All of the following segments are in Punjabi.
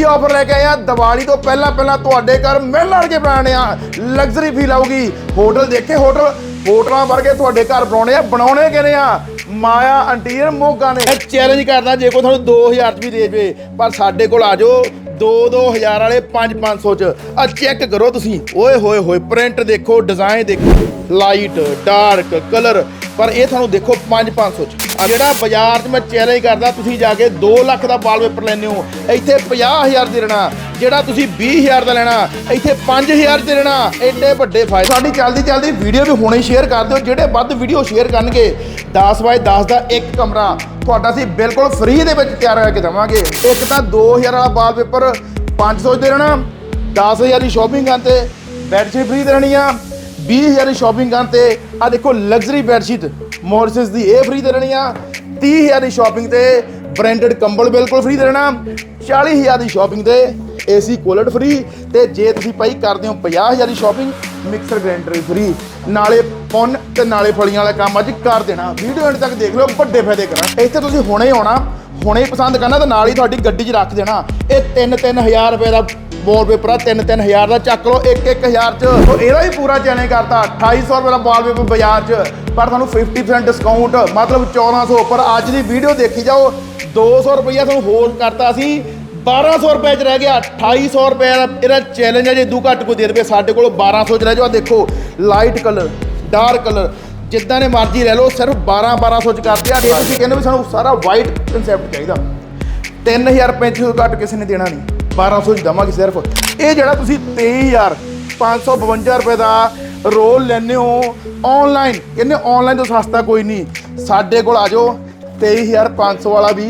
ਵੱਡੀ ਆਫਰ ਲੈ ਕੇ ਆਏ ਆ। ਦੀਵਾਲੀ ਤੋਂ ਪਹਿਲਾਂ ਪਹਿਲਾਂ ਤੁਹਾਡੇ ਘਰ ਮਿਲਣਗੇ ਬਣਾਣੇ ਆ। ਲਗਜ਼ਰੀ ਫੀਲ ਆਊਗੀ। ਹੋਟਲ ਦੇਖੇ, ਹੋਟਲ ਹੋਟਲਾਂ ਵਰਗੇ ਤੁਹਾਡੇ ਘਰ ਬਣਾਉਣੇ ਆ। ਬਣਾਉਣੇ ਕਿਨੇ ਆ? ਮਾਇਆ ਅੰਟੀਰ ਮੋਗਾ ਨੇ। ਚੈਲੰਜ ਕਰਦਾ, ਜੇ ਕੋ ਤੁਹਾਨੂੰ 2000 ਚ ਵੀ ਦੇ ਜਵੇ ਪਰ ਸਾਡੇ ਕੋਲ ਆ ਜਾਓ 2 2000 ਵਾਲੇ 5 500 ਚ। ਆ ਚੈੱਕ ਕਰੋ ਤੁਸੀਂ। ਓਏ ਹੋਏ ਹੋਏ ਪ੍ਰਿੰਟ ਦੇਖੋ ਡਿਜ਼ਾਈਨ ਦੇਖੋ। ਲਾਈਟ ਡਾਰਕ ਕਲਰ ਪਰ ਇਹ ਤੁਹਾਨੂੰ ਦੇਖੋ 5 500 ਚ। ਜਿਹੜਾ ਬਾਜ਼ਾਰ 'ਚ ਮੈਂ ਚੈਲੰਜ ਕਰਦਾ, ਤੁਸੀਂ ਜਾ ਕੇ 2 ਲੱਖ ਦਾ ਵਾਲਪੇਪਰ ਲੈਣੇ ਹੋ। ਇੱਥੇ 50000 ਦੇ ਲੈਣਾ ਜਿਹੜਾ ਤੁਸੀਂ 20000 ਦਾ ਲੈਣਾ, ਇੱਥੇ 5000 ਦੇ ਲੈਣਾ ਐਡੇ ਵੱਡੇ ਫਾਇਦੇ। ਸਾਡੀ ਚੱਲਦੀ ਚੱਲਦੀ ਵੀਡੀਓ ਵੀ ਹੁਣੇ ਸ਼ੇਅਰ ਕਰ ਦਿਓ, ਜਿਹੜੇ ਵੱਧ ਵੀਡੀਓ ਸ਼ੇਅਰ ਕਰਨਗੇ 10 ਬਾਏ 10 ਦਾ ਇੱਕ ਕਮਰਾ। ਤੁਹਾਡਾ ਅਸੀਂ ਬਿਲਕੁਲ ਫ੍ਰੀ ਦੇ ਵਿੱਚ ਤਿਆਰ ਕਰਕੇ ਦੇਵਾਂਗੇ। ਇੱਕ ਤਾਂ 2000 ਵਾਲਾ ਵਾਲਪੇਪਰ 500 ਦੇ ਦੇਣਾ 10000 ਦੀ ਸ਼ਾਪਿੰਗ ਕਰਨ ਤੇ ਬੈੱਡ ਸ਼ੀਟ ਫ੍ਰੀ ਦੇਣੀ ਆ 20000 ਦੀ ਸ਼ਾਪਿੰਗ ਕਰਨ ਤੇ ਆ ਦੇਖੋ ਲਗਜ਼ਰੀ ਬੈੱਡਸ਼ੀਟ ਮੋਰਸਿਸ ਦੀ ਇਹ ਫ੍ਰੀ ਦੇਣੀ ਆ। 30000 ਦੀ ਸ਼ਾਪਿੰਗ ਤੇ ਬ੍ਰਾਂਡਡ ਕੰਬਲ ਬਿਲਕੁਲ ਫ੍ਰੀ ਦੇਣਾ। 40000 ਦੀ ਸ਼ਾਪਿੰਗ ਤੇ ਏਸੀ ਕੂਲਰ ਫ੍ਰੀ ਤੇ ਜੇ ਤੁਸੀਂ ਭਾਈ ਕਰਦੇ ਹੋ 50000 ਦੀ ਸ਼ਾਪਿੰਗ ਮਿਕਸਰ ਗ੍ਰਾਈਂਡਰ ਫ੍ਰੀ ਨਾਲੇ ਪੁੰਨ ਤੇ ਨਾਲੇ ਫਲੀਆਂ ਵਾਲਾ ਕੰਮ ਅੱਜ ਕਰ ਦੇਣਾ। ਵੀਡੀਓ ਐਂਡ ਤੱਕ ਦੇਖ ਲਓ, ਵੱਡੇ ਫਾਇਦੇ ਕਰਾਂ। ਇੱਥੇ ਤੁਸੀਂ ਹੁਣੇ ਆਉਣਾ, ਹੁਣੇ ਪਸੰਦ ਕਰਨਾ ਤਾਂ ਨਾਲ ਹੀ ਤੁਹਾਡੀ ਗੱਡੀ 'ਚ ਰੱਖ ਦੇਣਾ। ਇਹ 3-3000 ਰੁਪਏ ਦਾ ਵਾਲ ਵਾਲਪੇਪਰ ਆ 3-3000 ਦਾ ਚੱਕ ਲਓ 1-1000 ਚ। ਉਹ ਇਹਦਾ ਹੀ ਪੂਰਾ ਚੈਨੇ ਕਰਤਾ 2800 ਰੁਪਏ ਦਾ ਵਾਲ ਪੇਪਰ ਬਾਜ਼ਾਰ ਚ। ਪਰ ਤੁਹਾਨੂੰ 50% ਡਿਸਕਾਊਂਟ ਮਤਲਬ 1400 ਪਰ ਅੱਜ ਦੀ ਵੀਡੀਓ ਦੇਖੀ ਜਾਓ 200 ਰੁਪਈਆ ਤੁਹਾਨੂੰ ਹੋਰ ਕਰਤਾ ਸੀ। 1200 ਰੁਪਏ ਚ ਰਹਿ ਗਿਆ 2800 ਰੁਪਏ ਦਾ ਇਹਦਾ ਚੈਲੰਜ ਹੈ ਜੇ ਦੂ ਘੱਟ ਕੋਈ ਦੇ ਦੇਵੇ, ਸਾਡੇ ਕੋਲ 1200 ਚ ਰਹਿ ਜਾਓ। ਦੇਖੋ ਲਾਈਟ ਕਲਰ ਡਾਰਕ ਕਲਰ ਜਿੱਦਾਂ ਨੇ ਮਰਜ਼ੀ ਲੈ ਲਓ, ਸਿਰਫ 12 1200 ਚ ਕਰਦੇ ਆ। ਜੇ ਤੁਸੀਂ ਕਹਿੰਦੇ ਵੀ ਸਾਨੂੰ ਸਾਰਾ ਵਾਈਟ ਕਨਸੈਪਟ ਚਾਹੀਦਾ 3000 3500 ਘੱਟ ਕਿਸੇ ਨੇ ਦੇਣਾ ਨਹੀਂ। 1200 ਹੀ ਦਵਾਂਗੇ ਸਿਰਫ। ਇਹ ਜਿਹੜਾ ਤੁਸੀਂ 23552 ਰੁਪਏ ਦਾ ਰੋਲ ਲੈਨੇ ਹੋ ਆਨਲਾਈਨ ਕਹਿੰਦੇ ਆਨਲਾਈਨ ਤੋਂ ਸਸਤਾ ਕੋਈ ਨਹੀਂ। ਸਾਡੇ ਕੋਲ ਆ ਜਾਓ 23500 ਵਾਲਾ ਵੀ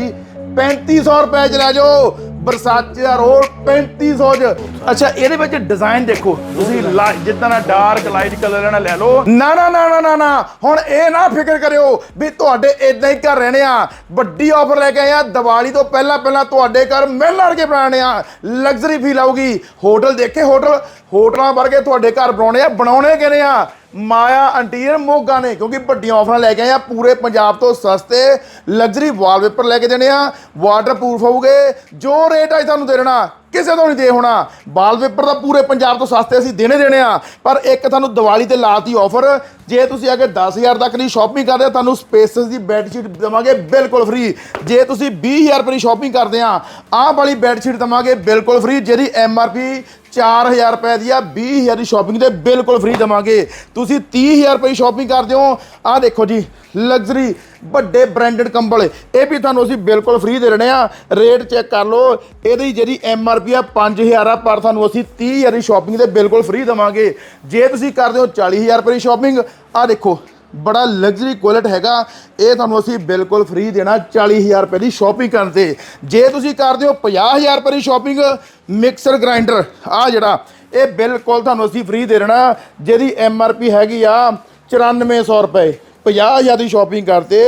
3500 ਰੁਪਏ ਚ ਲੈ ਜਾਓ। ਬਰਸਾਚੇ ਦਾ ਰੋਲ 3500 ਚ। ਅੱਛਾ, ਇਹਦੇ ਵਿੱਚ ਡਿਜ਼ਾਈਨ ਦੇਖੋ। ਤੁਸੀਂ ਲਾ- ਜਿੱਦਾਂ ਦਾ ਡਾਰਕ ਲਾਈਟ ਕਲਰ ਇਹਨਾਂ ਲੈ ਲਓ। ਨਾ ਨਾ ਨਾ ਨਾ ਨਾ ਹੁਣ ਇਹ ਨਾ ਫਿਕਰ ਕਰਿਓ ਵੀ ਤੁਹਾਡੇ ਇਦਾਂ ਹੀ ਘਰ ਰਹਿਣੇ ਆ। ਵੱਡੀ ਆਫਰ ਲੈ ਕੇ ਆਏ ਆ। ਦੀਵਾਲੀ ਤੋਂ ਪਹਿਲਾਂ ਪਹਿਲਾਂ ਤੁਹਾਡੇ ਘਰ ਮਿਲਣਗੇ ਬਣਾਣੇ ਆ। ਲਗਜ਼ਰੀ ਫੀਲ ਆਊਗੀ। ਹੋਟਲ ਦੇਖੇ ਹੋਟਲ ਹੋਟਲਾਂ ਵਰਗੇ ਤੁਹਾਡੇ ਘਰ ਬਣਾਉਣੇ ਆ। ਬਣਾਉਣੇ ਕਿਨੇ ਆ? ਮਾਇਆ ਅੰਟੀਰ ਮੋਗਾ ਨੇ, ਕਿਉਂਕਿ ਵੱਡੀਆਂ ਆਫਰਾਂ ਲੈ ਕੇ ਆਏ ਆ, ਪੂਰੇ ਪੰਜਾਬ ਤੋਂ ਸਸਤੇ ਲਗਜ਼ਰੀ ਵਾਲਪੇਪਰ ਲੈ ਕੇ ਦੇਣੇ ਆ ਵਾਟਰਪ੍ਰੂਫ ਹੋਊਗੇ, ਜੋ ਰੇਟ ਅੱਜ ਤੁਹਾਨੂੰ ਦੇ ਦੇਣਾ। ਕਿਸੇ ਤੋਂ ਨਹੀਂ ਦੇ ਹੋਣਾ। ਵਾਲਪੇਪਰ ਤਾਂ ਪੂਰੇ ਪੰਜਾਬ ਤੋਂ ਸਸਤੇ ਅਸੀਂ ਦੇਣੇ ਦੇਣੇ ਆ। ਪਰ ਇੱਕ ਤੁਹਾਨੂੰ ਦੀਵਾਲੀ ਤੇ ਲਾਤੀ ਆਫਰ ਜੇ ਤੁਸੀਂ ਅਗਰ 10000 ਤੱਕ ਦੀ ਸ਼ਾਪਿੰਗ ਕਰਦੇ ਆ, ਤੁਹਾਨੂੰ ਸਪੇਸਸ ਦੀ ਬੈੱਡਸ਼ੀਟ ਦੇਵਾਂਗੇ ਬਿਲਕੁਲ ਫ੍ਰੀ ਜੇ ਤੁਸੀਂ 20000 ਰੁਪਏ ਦੀ ਸ਼ਾਪਿੰਗ ਕਰਦੇ ਆ, ਆਹ ਵਾਲੀ ਬੈੱਡਸ਼ੀਟ ਦੇਵਾਂਗੇ ਬਿਲਕੁਲ ਫ੍ਰੀ ਜਿਹਦੀ ਐਮਆਰਪੀ 4000 ਰੁਪਏ ਦੀ ਆ 20000 ਦੀ ਸ਼ਾਪਿੰਗ ਤੇ ਬਿਲਕੁਲ ਫ੍ਰੀ ਦਵਾਂਗੇ। ਤੁਸੀਂ 30000 ਰੁਪਏ ਦੀ ਸ਼ਾਪਿੰਗ ਕਰਦੇ ਹੋ। ਆਹ ਦੇਖੋ ਜੀ ਲਗਜ਼ਰੀ ਵੱਡੇ ਬ੍ਰਾਂਡਡ ਕੰਬਲ। ਇਹ ਵੀ ਤੁਹਾਨੂੰ ਅਸੀਂ ਬਿਲਕੁਲ ਫ੍ਰੀ ਦੇ ਰਹੇ ਆ। ਰੇਟ ਚੈੱਕ ਕਰ ਲਓ। ਇਹਦੀ ਜਿਹੜੀ ਐੱਮ ਆਰ ਪੀ ਆ 5000 ਆ, ਪਰ ਤੁਹਾਨੂੰ ਅਸੀਂ 30000 ਦੀ ਸ਼ਾਪਿੰਗ ਤੇ ਬਿਲਕੁਲ ਫ੍ਰੀ ਦਵਾਂਗੇ। ਜੇ ਤੁਸੀਂ ਕਰਦੇ ਹੋ 40000 ਰੁਪਏ ਦੀ ਸ਼ਾਪਿੰਗ ਆਹ ਦੇਖੋ, ਬੜਾ ਲਗਜ਼ਰੀ ਕੁਆਲਿਟ ਹੈਗਾ। ਇਹ ਤੁਹਾਨੂੰ ਅਸੀਂ ਬਿਲਕੁਲ ਫ੍ਰੀ ਦੇਣਾ 40000 ਰੁਪਏ ਦੀ ਸ਼ਾਪਿੰਗ ਕਰਨ ਤੇ। ਜੇ ਤੁਸੀਂ ਕਰਦੇ ਹੋ 50000 ਰੁਪਏ ਦੀ ਸ਼ਾਪਿੰਗ ਮਿਕਸਰ ਗ੍ਰਾਈਂਡਰ ਆ ਜਿਹੜਾ, ਇਹ ਬਿਲਕੁਲ ਤੁਹਾਨੂੰ ਅਸੀਂ ਫ੍ਰੀ ਦੇ ਦੇਣਾ। ਜਿਹਦੀ ਐੱਮ ਆਰ ਪੀ ਹੈਗੀ ਆ 9400 ਰੁਪਏ। 50000 ਦੀ ਸ਼ਾਪਿੰਗ ਕਰਤੇ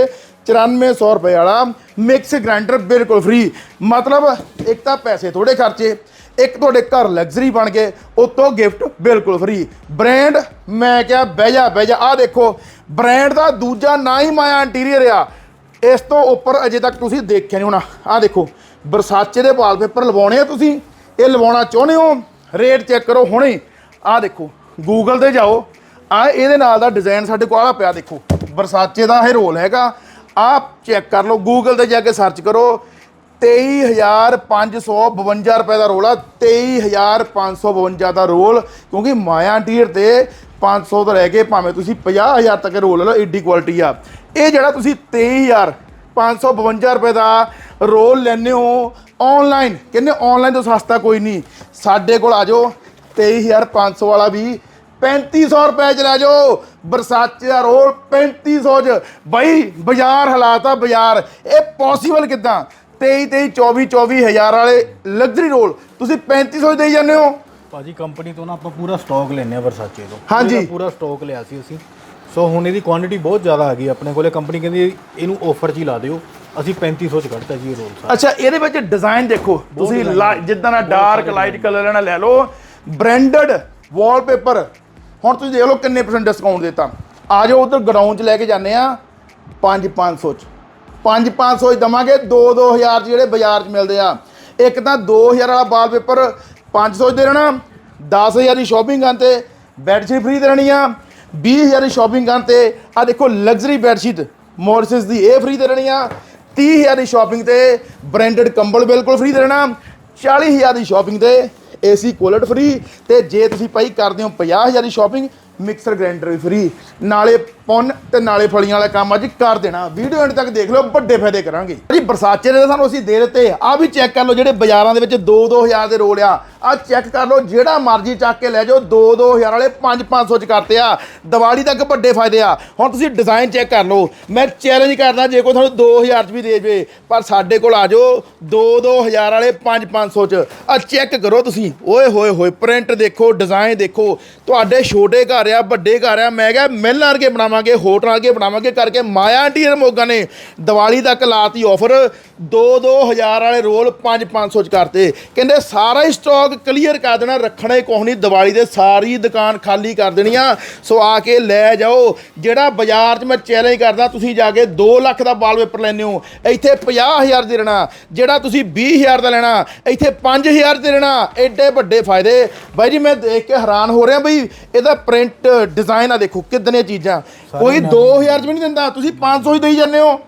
9400 ਰੁਪਏ ਵਾਲਾ ਮਿਕਸ ਗ੍ਰਾਈਂਡਰ ਬਿਲਕੁਲ ਫ੍ਰੀ ਮਤਲਬ ਇੱਕ ਤਾਂ ਪੈਸੇ ਥੋੜੇ ਖਰਚੇ, ਇੱਕ ਤੁਹਾਡੇ ਘਰ ਲਗਜ਼ਰੀ ਬਣ ਗਏ, ਉਤੋਂ ਗਿਫਟ ਬਿਲਕੁਲ ਫ੍ਰੀ ਬ੍ਰਾਂਡ ਮੈਂ ਕਿਹਾ ਬਹਿ ਜਾ ਬਹਿ ਜਾ। ਆ ਦੇਖੋ ਬ੍ਰਾਂਡ ਦਾ ਦੂਜਾ ਨਾ ਹੀ ਮਾਇਆ ਇੰਟੀਰੀਅਰ ਆ। ਇਸ ਤੋਂ ਉੱਪਰ ਅਜੇ ਤੱਕ ਤੁਸੀਂ ਦੇਖਿਆ ਨਹੀਂ ਹੋਣਾ। ਆ ਦੇਖੋ, ਬਰਸਾਚੇ ਦੇ ਵਾਲਪੇਪਰ ਲਵਾਉਣੇ ਆ ਤੁਸੀਂ, ਇਹ ਲਵਾਉਣਾ ਚਾਹੁੰਦੇ ਹੋ? ਰੇਟ ਚੈੱਕ ਕਰੋ ਹੁਣੇ। ਆ ਦੇਖੋ ਗੂਗਲ ਤੇ ਜਾਓ। ਆ ਇਹਦੇ ਨਾਲ ਦਾ ਡਿਜ਼ਾਈਨ ਸਾਡੇ ਕੋਲ ਆ ਪਿਆ, ਦੇਖੋ। ਬਰਸਾਚੇ ਦਾ ਇਹ ਰੋਲ ਹੈਗਾ। ਆਪ ਚੈੱਕ ਕਰ ਲਓ ਗੂਗਲ ਤੇ ਜਾ ਕੇ ਸਰਚ ਕਰੋ। 23552 ਰੁਪਏ ਦਾ ਰੋਲ ਆ। 23552 ਦਾ ਰੋਲ, ਕਿਉਂਕਿ ਮਾਇਆ ਟੀਰ ਤੇ 500 ਤੋਂ ਲੈ ਕੇ ਭਾਵੇਂ ਤੁਸੀਂ 50000 ਤੱਕ ਰੋਲ ਲੈ ਲਓ, ਏਡੀ ਕੁਆਲਿਟੀ ਆ। ਇਹ ਜਿਹੜਾ ਤੁਸੀਂ 23552 ਰੁਪਏ ਦਾ ਰੋਲ ਲੈਨੇ ਹੋ ਆਨਲਾਈਨ ਕਹਿੰਦੇ ਆਨਲਾਈਨ ਤੋਂ ਸਸਤਾ ਕੋਈ ਨਹੀਂ। ਸਾਡੇ ਕੋਲ ਆ ਜਾਓ 23500 ਵਾਲਾ ਵੀ 3500 ਰੁਪਏ ਚ ਲੈ ਜਾਓ। ਬਰਸਾਚੇ ਦਾ ਰੋਲ 3500 ਚ। ਬਈ ਬਾਜ਼ਾਰ ਹਾਲਾਤ ਆ ਬਾਜ਼ਾਰ। ਇਹ ਪੋਸੀਬਲ ਕਿਦਾਂ? 23 23 24 24 ਹਜ਼ਾਰ ਵਾਲੇ ਲਗਜ਼ਰੀ ਰੋਲ। ਤੁਸੀਂ 3500 ਚ ਦੇਈ ਜਾਂਦੇ ਹੋ। ਭਾਜੀ ਕੰਪਨੀ ਤੋਂ ਨਾ ਆਪਾਂ ਪੂਰਾ ਸਟਾਕ ਲੈਨੇ ਆ ਵਰਸਾਚੇ ਤੋਂ ਹਾਂਜੀ। ਪੂਰਾ- ਪੂਰਾ ਸਟਾਕ ਲਿਆ ਸੀ ਅਸੀਂ। ਸੋ ਹੁਣ ਇਹਦੀ ਕੁਆਂਟੀਟੀ ਬਹੁਤ ਜ਼ਿਆਦਾ ਆ ਗਈ ਆਪਣੇ ਕੋਲੇ। ਕੰਪਨੀ ਕਹਿੰਦੀ ਇਹਨੂੰ ਆਫਰ 'ਚ ਹੀ ਲਾ ਦਿਓ। ਅਸੀਂ 3500 ਚ ਕੱਢਤਾ ਜੀ ਇਹ ਰੋਲ ਸਾਰਾ। ਅੱਛਾ ਇਹਦੇ ਵਿੱਚ ਡਿਜ਼ਾਈਨ ਦੇਖੋ। ਤੁਸੀਂ ਲਾ- ਜਿੱਦਾਂ ਦਾ ਡਾਰਕ ਲਾਈਟ ਕਲਰ ਇਹਨਾਂ ਲੈ ਲਓ। ਬ੍ਰਾਂਡਡ ਵਾਲਪੇਪਰ ਹੁਣ ਤੁਸੀਂ ਦੇਖ ਲਓ ਕਿੰਨੇ ਪਰਸੈਂਟ ਡਿਸਕਾਊਂਟ ਦਿੱਤਾ। ਆ ਜਾਓ ਉਧਰ ਗਰਾਊਂਡ 'ਚ ਲੈ ਕੇ ਜਾਂਦੇ ਆ 5 500 ਚ। 5 500 ਚ ਦਵਾਂਗੇ 2 2000 ਚ ਜਿਹੜੇ ਬਾਜ਼ਾਰ 'ਚ ਮਿਲਦੇ ਆ। ਇੱਕ ਤਾਂ 2000 ਵਾਲਾ ਵਾਲਪੇਪਰ 500 ਚ ਦੇ ਦੇਣਾ 10000 ਦੀ ਸ਼ਾਪਿੰਗ ਕਰਨ ਤੇ ਬੈੱਡ ਸ਼ੀਟ ਫ੍ਰੀ ਦੇਣੀ ਆ। 20000 ਦੀ ਸ਼ਾਪਿੰਗ ਕਰਨ ਤੇ ਆ ਦੇਖੋ ਲਗਜ਼ਰੀ ਬੈੱਡ ਮੋਰਸਿਸ ਦੀ ਇਹ ਫ੍ਰੀ ਰਹਿਣੀ ਆ। 30000 ਦੀ ਸ਼ਾਪਿੰਗ ਤੇ ਬ੍ਰਾਂਡਡ ਕੰਬਲ ਬਿਲਕੁਲ ਫ੍ਰੀ ਦੇਣਾ। 40000 ਦੀ ਸ਼ਾਪਿੰਗ ਤੇ ਏਸੀ ਕੂਲਰ ਫ੍ਰੀ ਤੇ ਜੇ ਤੁਸੀਂ ਭਾਈ ਕਰਦੇ ਹੋ 50000 ਦੀ ਸ਼ਾਪਿੰਗ ਮਿਕਸਰ ਗ੍ਰਾਈਂਡਰ ਵੀ ਫ੍ਰੀ ਨਾਲੇ ਪੁੰਨ ਤੇ ਨਾਲੇ ਫਲੀਆਂ ਵਾਲਾ ਕੰਮ ਅੱਜ ਕਰ ਦੇਣਾ। ਵੀਡੀਓ ਐਂਡ ਤੱਕ ਦੇਖ ਲਓ, ਵੱਡੇ ਫਾਇਦੇ ਕਰਾਂਗੇ। ਜੀ ਬਰਸਾਚੇ ਦੇ ਤਾਂ ਸਾਨੂੰ ਅਸੀਂ ਦੇ ਦਿੱਤੇ। ਆ ਵੀ ਚੈੱਕ ਕਰ ਲਓ ਜਿਹੜੇ ਬਾਜ਼ਾਰਾਂ ਦੇ ਵਿੱਚ 2-2000 ਦੇ ਰੋਲ ਆ। ਆ ਚੈੱਕ ਕਰ ਲਓ, ਜਿਹੜਾ ਮਰਜ਼ੀ ਚੱਕ ਕੇ ਲੈ ਜਾਓ 2-2000 ਵਾਲੇ 5-500 ਚ ਕਰਤੇ ਆ। ਦੀਵਾਲੀ ਤੱਕ ਵੱਡੇ ਫਾਇਦੇ ਆ। ਹੁਣ ਤੁਸੀਂ ਡਿਜ਼ਾਈਨ ਚੈੱਕ ਕਰ ਲਓ। ਮੈਂ ਚੈਲੰਜ ਕਰਦਾ, ਜੇ ਕੋਈ ਤੁਹਾਨੂੰ 2000 ਚ ਵੀ ਦੇ ਜਵੇ, ਪਰ ਸਾਡੇ ਕੋਲ ਆ ਜਾਓ 2-2000 ਵਾਲੇ 5-500 ਚ। ਆ ਚੈੱਕ ਕਰੋ ਤੁਸੀਂ। ਓਏ ਹੋਏ ਹੋਏ ਪ੍ਰਿੰਟ ਦੇਖੋ ਡਿਜ਼ਾਈਨ ਦੇਖੋ। ਤੁਹਾਡੇ ਛੋਟੇ ਘਰ ਆ, ਵੱਡੇ ਘਰ ਆ, ਮੈਂ ਕਿਹਾ ਮਿਲਣ ਵਰਗੇ ਬਣਾਵਾਂਗੇ, ਹੋਟਲ ਵਰਗੇ ਬਣਾਵਾਂਗੇ, ਕਰਕੇ ਮਾਇਆ ਇੰਟੀਰੀਅਰ ਮੋਗਾ ਨੇ ਦੀਵਾਲੀ ਤੱਕ ਲਾਤੀ ਆਫਰ 2-2000 ਵਾਲੇ ਰੋਲ 5-500 ਚ ਕਰਤੇ। ਕਹਿੰਦੇ ਸਾਰਾ ਹੀ ਸਟਾਕ ਕਲੀਅਰ ਕਰ ਦੇਣਾ ਰੱਖਣਾ ਹੀ ਕੁਛ ਨਹੀਂ ਦੀਵਾਲੀ ਦੇ ਸਾਰੀ ਦੁਕਾਨ ਖਾਲੀ ਕਰ ਦੇਣੀ ਆ। ਸੋ ਆ ਕੇ ਲੈ ਜਾਓ। ਜਿਹੜਾ ਬਾਜ਼ਾਰ 'ਚ ਮੈਂ ਚੈਲੰਜ ਕਰਦਾ ਤੁਸੀਂ ਜਾ ਕੇ 2 ਲੱਖ ਦਾ ਵਾਲਪੇਪਰ ਲੈਣੇ ਹੋ। ਇੱਥੇ 50000 ਦੇ ਲੈਣਾ। ਜਿਹੜਾ ਤੁਸੀਂ 20000 ਦਾ ਲੈਣਾ ਇੱਥੇ 5000 ਦੇ ਲੈਣਾ। ਐਡੇ ਵੱਡੇ ਫਾਇਦੇ। ਬਾਈ ਜੀ ਮੈਂ ਦੇਖ ਕੇ ਹੈਰਾਨ ਹੋ ਰਿਹਾ ਬਈ ਇਹਦਾ ਪ੍ਰਿੰਟ ਡਿਜ਼ਾਈਨ ਆ ਦੇਖੋ ਕਿਦਨੇ ਚੀਜ਼ਾਂ। ਕੋਈ 2000 ਚ ਵੀ ਨਹੀਂ ਦਿੰਦਾ। ਤੁਸੀਂ 500 ਹੀ ਦੇਈ ਜਾਂਦੇ ਹੋ।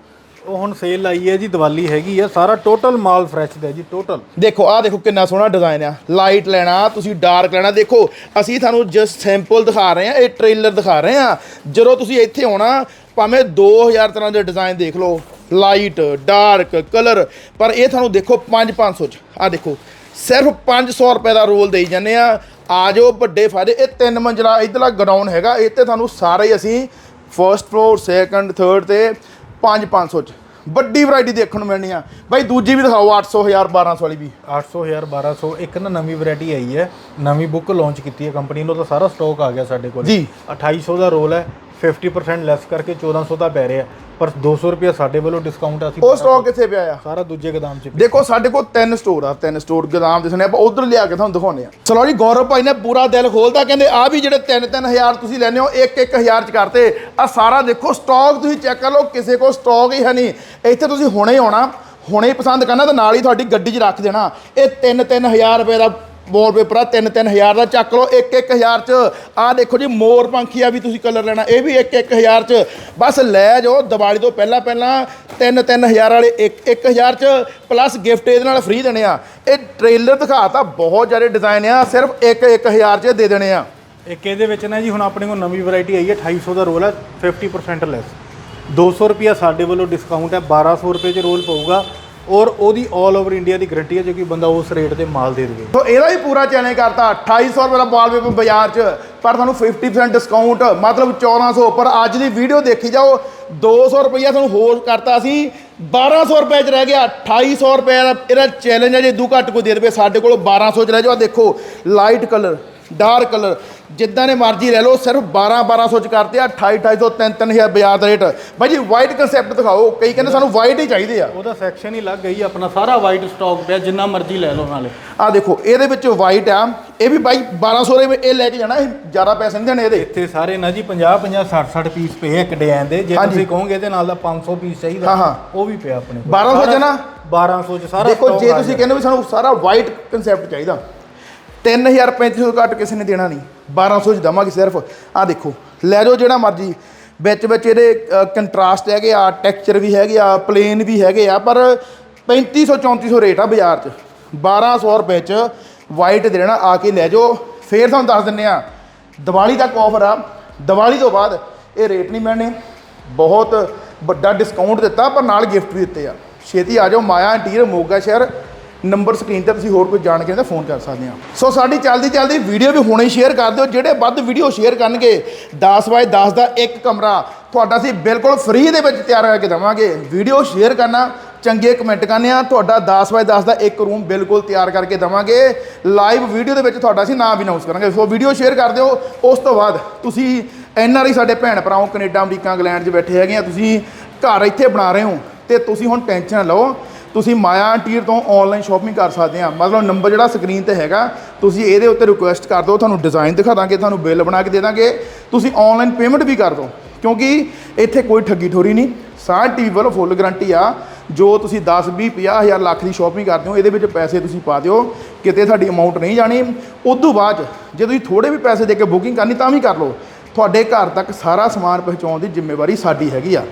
ਉਹ ਹੁਣ ਸੇਲ ਲਾਈ ਹੈ ਜੀ, ਦੀਵਾਲੀ ਹੈਗੀ ਆ, ਸਾਰਾ ਟੋਟਲ ਮਾਲ ਫਰੈਸ਼ ਦਾ ਜੀ ਟੋਟਲ ਦੇਖੋ, ਆਹ ਦੇਖੋ ਕਿੰਨਾ ਸੋਹਣਾ ਡਿਜ਼ਾਈਨ ਆ। ਲਾਈਟ ਲੈਣਾ, ਤੁਸੀਂ ਡਾਰਕ ਲੈਣਾ। ਦੇਖੋ, ਅਸੀਂ ਤੁਹਾਨੂੰ ਜਸਟ ਸੈਂਪਲ ਦਿਖਾ ਰਹੇ ਆ ਇਹ ਟ੍ਰੇਲਰ ਦਿਖਾ ਰਹੇ ਆ ਜਦੋਂ ਤੁਸੀਂ ਇੱਥੇ ਆਉਣਾ, ਭਾਵੇਂ 2000 ਤਰ੍ਹਾਂ ਦੇ ਡਿਜ਼ਾਈਨ ਦੇਖ ਲਓ। ਲਾਈਟ ਡਾਰਕ ਕਲਰ ਪਰ ਇਹ ਤੁਹਾਨੂੰ ਦੇਖੋ 5-500 ਚ। ਆ ਦੇਖੋ, ਸਿਰਫ 500 ਰੁਪਏ ਦਾ ਰੋਲ ਦੇਈ ਜਾਂਦੇ ਆ। ਆ ਜਾਓ ਵੱਡੇ ਫਾਇਦੇ, ਇਹ ਤਿੰਨ ਮੰਜ਼ਲਾ ਇਧਰਲਾ ਗਰਾਊਂਡ ਹੈਗਾ ਇਹ ਤੇ ਤੁਹਾਨੂੰ ਸਾਰੇ ਹੀ ਅਸੀਂ ਫਰਸਟ ਫਲੋਰ ਸੈਕੰਡ ਥਰਡ ਤੇ 5-500 ਚ। ਵੱਡੀ ਵੈਰਾਈਟੀ ਦੇਖਣ ਨੂੰ ਮਿਲਣੀ ਆ। ਬਾਈ ਦੂਜੀ ਵੀ ਦਿਖਾਓ 800 1000 1200 ਵਾਲੀ ਵੀ। 800 1000 1200 ਇੱਕ ਨਾ ਨਵੀਂ ਵੈਰਾਈਟੀ ਆਈ ਹੈ। ਨਵੀਂ ਬੁੱਕ ਲਾਂਚ ਕੀਤੀ ਹੈ ਕੰਪਨੀ ਨੂੰ ਤਾਂ ਸਾਰਾ ਸਟਾਕ ਆ ਗਿਆ ਸਾਡੇ ਕੋਲ। ਜੀ। 2800 ਦਾ ਰੋਲ ਹੈ। 50% ਲੈਸ ਕਰਕੇ 1400 ਦਾ ਪੈ ਰਿਹਾ ਪਰ 200 ਰੁਪਏ ਸਾਡੇ ਵੱਲੋਂ ਡਿਸਕਾਊਂਟ ਅਸੀਂ ਉਹ ਸਟਾਕ ਕਿੱਥੇ ਪਿਆ ਆ? ਸਾਰਾ ਦੂਜੇ ਗਦਾਮ 'ਚ ਦੇਖੋ ਸਾਡੇ ਕੋਲ ਤਿੰਨ ਸਟੋਰ ਆ ਤਿੰਨ ਸਟੋਰ ਗੋਦਾਮ ਦਿਸਣੇ ਆਪਾਂ ਉਧਰ ਲਿਆ ਕੇ ਤੁਹਾਨੂੰ ਦਿਖਾਉਂਦੇ ਆ। ਚਲੋ ਜੀ ਗੌਰਵ ਭਾਈ ਨੇ ਪੂਰਾ ਦਿਲ ਖੋਲਦਾ ਕਹਿੰਦੇ ਆ ਵੀ ਜਿਹੜੇ 3-3000 ਤੁਸੀਂ ਲੈਨੇ ਹੋ 1-1000 ਚ ਕਰਤੇ। ਆ ਸਾਰਾ ਦੇਖੋ ਸਟਾਕ ਤੁਸੀਂ ਚੈੱਕ ਕਰ ਲਓ ਕਿਸੇ ਕੋਲ ਸਟਾਕ ਹੀ ਹੈ ਨਹੀਂ। ਇੱਥੇ ਤੁਸੀਂ ਹੁਣੇ ਆਉਣਾ ਹੁਣੇ ਪਸੰਦ ਕਰਨਾ ਤਾਂ ਨਾਲ ਹੀ ਤੁਹਾਡੀ ਗੱਡੀ 'ਚ ਰੱਖ ਦੇਣਾ। ਇਹ 3-3000 ਰੁਪਏ ਦਾ ਵਾਲਪੇਪਰ ਆ 3-3000 ਦਾ ਚੱਕ ਲਓ 1-1000 ਚ। ਆ ਦੇਖੋ ਜੀ, ਮੋਰ ਪੰਖੀਆ ਵੀ ਤੁਸੀਂ ਕਲਰ ਲੈਣਾ, ਇਹ ਵੀ 1-1000 ਚ। ਬਸ ਲੈ ਜਾਓ, ਦੀਵਾਲੀ ਤੋਂ ਪਹਿਲਾਂ ਪਹਿਲਾਂ 3-3000 ਵਾਲੇ 1-1000 ਚ ਪਲੱਸ ਗਿਫਟ ਇਹਦੇ ਨਾਲ ਫ੍ਰੀ ਦੇਣੇ ਆ। ਇਹ ਟ੍ਰੇਲਰ ਦਿਖਾਤਾ, ਬਹੁਤ ਜ਼ਿਆਦਾ ਡਿਜ਼ਾਈਨ ਆ, ਸਿਰਫ 1-1000 ਚ ਦੇ ਦੇਣੇ ਆ। ਇੱਕ ਇਹਦੇ ਵਿੱਚ ਨਾ ਜੀ, ਹੁਣ ਆਪਣੇ ਕੋਲ ਨਵੀਂ ਵੈਰਾਈਟੀ ਆਈ ਹੈ 2800 ਦਾ ਰੋਲ ਹੈ 50% ਲੈਸ 200 ਰੁਪਿਆ ਸਾਡੇ ਵੱਲੋਂ ਡਿਸਕਾਊਂਟ ਹੈ 1200 ਰੁਪਏ 'ਚ ਰੋਲ ਪਊਗਾ। ਔਰ ਉਹਦੀ 올 ਓਵਰ ਇੰਡੀਆ ਦੀ ਗਾਰੰਟੀ ਹੈ ਜੇ ਕੋਈ ਬੰਦਾ ਉਸ ਰੇਟ ਤੇ ਮਾਲ ਦੇ ਦੇਵੇ। ਸੋ ਇਹਦਾ ਹੀ ਪੂਰਾ ਚੈਲੰਜ ਕਰਤਾ 2800 ਰੁਪਏ ਦਾ ਵਾਲਪੇਪਰ ਬਾਜ਼ਾਰ 'ਚ, ਪਰ ਤੁਹਾਨੂੰ 50% ਡਿਸਕਾਊਂਟ ਮਤਲਬ 1400 ਪਰ ਅੱਜ ਦੀ ਵੀਡੀਓ ਦੇਖੀ ਜਾਓ 200 ਰੁਪਈਆ ਤੁਹਾਨੂੰ ਹੋਰ ਕਰਤਾ ਸੀ 1200 ਰੁਪਏ 'ਚ ਰਹਿ ਗਿਆ 2800 ਰੁਪਏ ਦਾ ਇਹਦਾ ਚੈਲੰਜ ਹੈ, ਜੇ ਦੂ ਘੱਟ ਕੋਈ ਦੇ ਦੇਵੇ, ਸਾਡੇ ਕੋਲ 1200 'ਚ ਰਹਿ ਜਾਓ। ਦੇਖੋ ਲਾਈਟ ਕਲਰ ਡਾਰਕ ਕਲਰ ਜਿੱਦਾਂ ਨੇ ਮਰਜ਼ੀ ਲੈ ਲਓ ਸਿਰਫ 12 1200 ਚ ਕਰਤੇ ਆ 28 2800 3 3000 ਬਾਜ਼ਾਰ ਦਾ ਰੇਟ। ਬਾਈ ਜੀ ਵਾਈਟ ਕਨਸੈਪਟ ਦਿਖਾਓ। ਕਈ ਕਹਿੰਦੇ ਸਾਨੂੰ ਵਾਈਟ ਹੀ ਚਾਹੀਦੇ ਆ। ਉਹਦਾ ਸੈਕਸ਼ਨ ਹੀ ਲੱਗ ਗਈ ਆਪਣਾ ਸਾਰਾ ਵਾਈਟ ਸਟਾਕ ਪਿਆ ਜਿੰਨਾ ਮਰਜ਼ੀ ਲੈ ਲਓ ਨਾਲੇ। ਆ ਦੇਖੋ ਇਹਦੇ ਵਿੱਚ ਵਾਈਟ ਆ। ਇਹ ਵੀ ਬਾਈ 1200 ਦੇ ਵਿੱਚ ਇਹ ਲੈ ਕੇ ਜਾਣਾ ਇਹ ਜ਼ਿਆਦਾ ਪੈਸੇ ਨਹੀਂ ਦੇਣੇ ਇਹਦੇ। ਇੱਥੇ ਸਾਰੇ ਨਾ ਜੀ 50 50 60 60 ਪੀਸ ਪਏ ਇੱਕ ਡਿਜ਼ਾਈਨ ਦੇ। ਜੇ। ਤੁਸੀਂ ਕਹੋਗੇ ਇਹਦੇ ਨਾਲ ਦਾ 500 ਪੀਸ ਚਾਹੀਦਾ। ਉਹ ਵੀ ਪਿਆ ਆਪਣੇ 1200 ਚ ਨਾ? 1200 ਚ ਸਾਰਾ ਦੇਖੋ ਜੇ ਤੁਸੀਂ। ਕਹਿੰਦੇ ਵੀ ਸਾਨੂੰ ਸਾਰਾ ਵਾਈਟ ਕਨਸੈਪਟ ਚਾਹੀਦਾ। 3000 3500 ਘੱਟ ਕਿਸੇ ਨੇ ਦੇਣਾ ਨਹੀਂ। 1200 ਚ ਦਵਾਂਗੇ ਸਿਰਫ। ਆ ਦੇਖੋ, ਲੈ ਜਾਓ ਜਿਹੜਾ ਮਰਜ਼ੀ। ਵਿੱਚ ਵਿੱਚ ਇਹਦੇ ਕੰਟਰਾਸਟ ਹੈਗੇ ਆ ਟੈਕਸਚਰ ਵੀ ਹੈਗੇ ਆ ਪਲੇਨ ਵੀ ਹੈਗੇ ਆ, ਪਰ 3500 3400 ਰੇਟ ਆ ਬਾਜ਼ਾਰ 'ਚ। 1200 ਰੁਪਏ 'ਚ ਵਾਈਟ ਦੇਣਾ, ਆ ਕੇ ਲੈ ਜਾਓ। ਫੇਰ ਤੁਹਾਨੂੰ ਦੱਸ ਦਿੰਨੇ ਆ, ਦੀਵਾਲੀ ਤੱਕ ਆਫਰ ਆ। ਦੀਵਾਲੀ ਤੋਂ ਬਾਅਦ ਇਹ ਰੇਟ ਨਹੀਂ ਮਿਲਣੇ। ਬਹੁਤ ਵੱਡਾ ਡਿਸਕਾਊਂਟ ਦਿੱਤਾ, ਪਰ ਨਾਲ ਗਿਫਟ ਵੀ ਦਿੱਤੇ ਆ। ਛੇਤੀ ਆ ਜਾਓ, ਮਾਇਆ ਇੰਟੀਰੀਅਰ ਮੋਗਾ ਸ਼ਹਿਰ ਨੰਬਰ ਸਕਰੀਨ ਤੇ ਤੁਸੀਂ ਹੋਰ ਕੋਈ ਜਾਣਕਾਰੀ ਦਾ ਫੋਨ ਕਰ ਸਕਦੇ ਆ ਸੋ ਸਾਡੀ ਚੱਲਦੀ ਚੱਲਦੀ ਵੀਡੀਓ ਵੀ ਹੁਣੇ ਸ਼ੇਅਰ ਕਰ ਦਿਓ। ਜਿਹੜੇ ਵੱਧ ਵੀਡੀਓ ਸ਼ੇਅਰ ਕਰਨਗੇ 10 ਬਾਏ 10 ਦਾ ਇੱਕ ਕਮਰਾ, ਤੁਹਾਡਾ ਅਸੀਂ ਬਿਲਕੁਲ ਫ੍ਰੀ ਦੇ ਵਿੱਚ ਤਿਆਰ ਕਰਕੇ ਦੇਵਾਂਗੇ। ਵੀਡੀਓ ਸ਼ੇਅਰ ਕਰਨਾ, ਚੰਗੇ ਕਮੈਂਟ ਕਰਨੇ ਆ, ਤੁਹਾਡਾ 10 ਬਾਏ 10 ਦਾ ਇੱਕ ਰੂਮ ਬਿਲਕੁਲ ਤਿਆਰ ਕਰਕੇ ਦੇਵਾਂਗੇ। ਲਾਈਵ ਵੀਡੀਓ ਦੇ ਵਿੱਚ ਤੁਹਾਡਾ ਅਸੀਂ ਨਾਮ ਵੀ ਅਨਾਉਂਸ ਕਰਾਂਗੇ। ਸੋ ਵੀਡੀਓ ਸ਼ੇਅਰ ਕਰ ਦਿਓ। ਉਸ ਤੋਂ ਬਾਅਦ ਤੁਸੀਂ ਐਨ ਆਰ ਆਈ ਸਾਡੇ ਭੈਣ ਭਰਾਓ, ਕੈਨੇਡਾ, ਅਮਰੀਕਾ, ਇੰਗਲੈਂਡ 'ਚ ਬੈਠੇ ਹੈਗੇ ਆ। ਤੁਸੀਂ ਘਰ ਇੱਥੇ ਬਣਾ ਰਹੇ ਹੋ ਤੇ ਤੁਸੀਂ ਹੁਣ ਟੈਨਸ਼ਨ ਲਓ। ਤੁਸੀਂ ਮਾਇਆ ਟੀਰ ਤੋਂ ਆਨਲਾਈਨ ਸ਼ਾਪਿੰਗ ਕਰ ਸਕਦੇ ਆ ਮਤਲਬ ਨੰਬਰ ਜਿਹੜਾ ਸਕਰੀਨ ਤੇ ਹੈਗਾ, ਤੁਸੀਂ ਇਹਦੇ ਉੱਤੇ ਰਿਕੁਐਸਟ ਕਰ ਦਿਓ, ਤੁਹਾਨੂੰ ਡਿਜ਼ਾਈਨ ਦਿਖਾ ਦਾਂਗੇ, ਤੁਹਾਨੂੰ ਬਿੱਲ ਬਣਾ ਕੇ ਦੇ ਦਾਂਗੇ। ਤੁਸੀਂ ਆਨਲਾਈਨ ਪੇਮੈਂਟ ਵੀ ਕਰ ਦਿਓ, ਕਿਉਂਕਿ ਇੱਥੇ ਕੋਈ ਠੱਗੀ ਠੋਰੀ ਨਹੀਂ। ਸਾਹ ਟੀਵੀ ਵੱਲੋਂ ਫੁੱਲ ਗਾਰੰਟੀ ਆ, ਜੋ ਤੁਸੀਂ 10 20 50 ਹਜ਼ਾਰ ਲੱਖ ਦੀ ਸ਼ਾਪਿੰਗ ਕਰਦੇ ਹੋ, ਇਹਦੇ ਵਿੱਚ ਪੈਸੇ ਤੁਸੀਂ ਪਾ ਦਿਓ, ਕਿਤੇ ਤੁਹਾਡੀ ਅਮਾਉਂਟ ਨਹੀਂ ਜਾਣੀ। ਉਸ ਤੋਂ ਬਾਅਦ 'ਚ ਜੇ ਤੁਸੀਂ ਥੋੜੇ ਵੀ ਪੈਸੇ ਦੇ ਕੇ ਬੁਕਿੰਗ ਕਰਨੀ, ਤਾਂ ਵੀ ਕਰ ਲਓ। ਤੁਹਾਡੇ ਘਰ ਤੱਕ ਸਾਰਾ ਸਮਾਨ ਪਹੁੰਚਾਉਣ ਦੀ ਜ਼ਿੰਮੇਵਾਰੀ ਸਾਡੀ ਹੈਗੀ ਆ।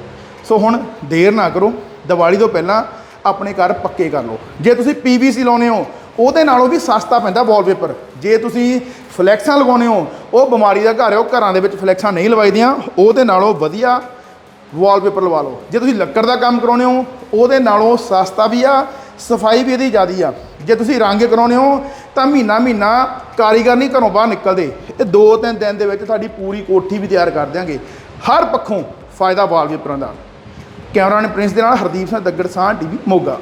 ਸੋ ਹੁਣ ਦੇਰ ਨਾ ਕਰੋ, ਦੀਵਾਲੀ ਤੋਂ ਪਹਿਲਾਂ ਆਪਣੇ ਘਰ ਪੱਕੇ ਕਰ ਲਓ। ਜੇ ਤੁਸੀਂ ਪੀਵੀਸੀ ਲਾਉਨੇ ਹੋ, ਉਹਦੇ ਨਾਲੋਂ ਵੀ ਸਸਤਾ ਪੈਂਦਾ ਵਾਲਪੇਪਰ ਜੇ ਤੁਸੀਂ ਫਲੈਕਸਾਂ ਲਗਾਉਨੇ ਹੋ, ਉਹ ਬਿਮਾਰੀ ਦਾ ਘਰ ਹੈ, ਉਹ ਘਰਾਂ ਦੇ ਵਿੱਚ ਫਲੈਕਸਾਂ ਨਹੀਂ ਲਵਾਈਦੀਆਂ, ਉਹਦੇ ਨਾਲੋਂ ਵਧੀਆ ਵਾਲਪੇਪਰ ਲਵਾ ਲਓ। ਜੇ ਤੁਸੀਂ ਲੱਕੜ ਦਾ ਕੰਮ ਕਰਾਉਨੇ ਹੋ, ਉਹਦੇ ਨਾਲੋਂ ਸਸਤਾ ਵੀ ਆ, ਸਫ਼ਾਈ ਵੀ ਇਹਦੀ ਜ਼ਿਆਦੀ ਆ। ਜੇ ਤੁਸੀਂ ਰੰਗ ਕਰਾਉਨੇ ਹੋ, ਤਾਂ ਮਹੀਨਾ ਮਹੀਨਾ ਕਾਰੀਗਰ ਨਹੀਂ ਘਰੋਂ ਬਾਹਰ ਨਿਕਲਦੇ। ਇਹ ਦੋ ਤਿੰਨ ਦਿਨ ਦੇ ਵਿੱਚ ਤੁਹਾਡੀ ਪੂਰੀ ਕੋਠੀ ਵੀ ਤਿਆਰ ਕਰ ਦਿਆਂਗੇ। ਹਰ ਪੱਖੋਂ ਫਾਇਦਾ ਵਾਲਪੇਪਰਾਂ ਦਾ। ਕੈਮਰਾਮੈਨ ਪ੍ਰਿੰਸ ਦੇ ਨਾਲ ਹਰਦੀਪ ਸਿੰਘ ਦੱਗੜ ਸਾਹ ਟੀਵੀ ਮੋਗਾ।